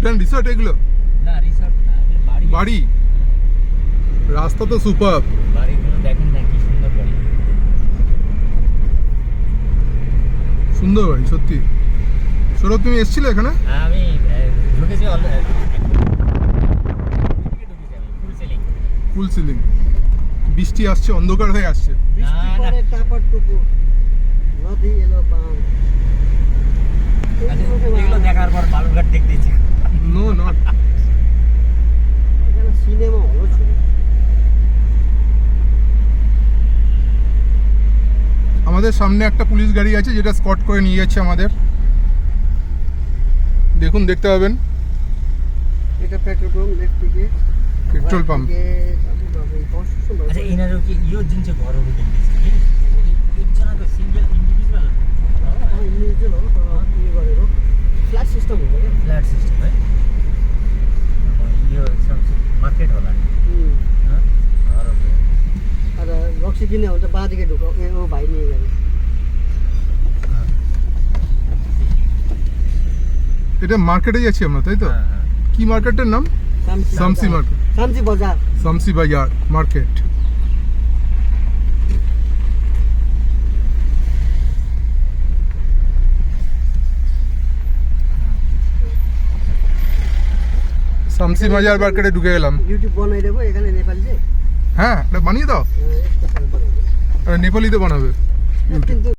Bhutan resort এগুলো? না resort না বাড়ি। বাড়ি? রাস্তা তো সুপার বাড়িগুলো দেখেন না কি সুন্দর বাড়ি। সুন্দর বাড়ি সত্যি। সৌরভ তুমি এসেছিলে এখানে? হ্যাঁ আমি ঢুকেছি ফুল সিলিং বৃষ্টি আসছে অন্ধকার হয়ে আসছে। আমাদের সামনে একটা পুলিশ গাড়ি আছে যেটা স্কট করে নিয়ে যাচ্ছে আমাদের দেখুন দেখতে পাবেন এটা পেট্রোল পাম্প লেফট দিকে পেট্রোল পাম্প আচ্ছা এনারও কি ইও জিনিস ঘর হবে দেখতেছি একজন তো সিঙ্গেল ইন্ডিভিজুয়াল फ्लैट सिस्टम हो गया फ्लैट सिस्टम है यो सबसे मार्केट होला हाँ? और আর রক্সি কিনে हुन्छ বাঁদিকে ঢুকো এ ও ভাই এটা মার্কেটে যাচ্ছি আমরা তাই তো? हाँ, हाँ। কি মার্কেটের নাম? শামসি মার্কেট শামসি বাজার। শামসি বাজার মার্কেট শামসি বাজার মার্কেটে ঢুকে গেলাম। ইউটিউব বানাই দেবো এখানে নেপালি যে। হ্যাঁ এটা বানিয়ে দাও। এটা নেপালিতে বানাবে। কিন্তু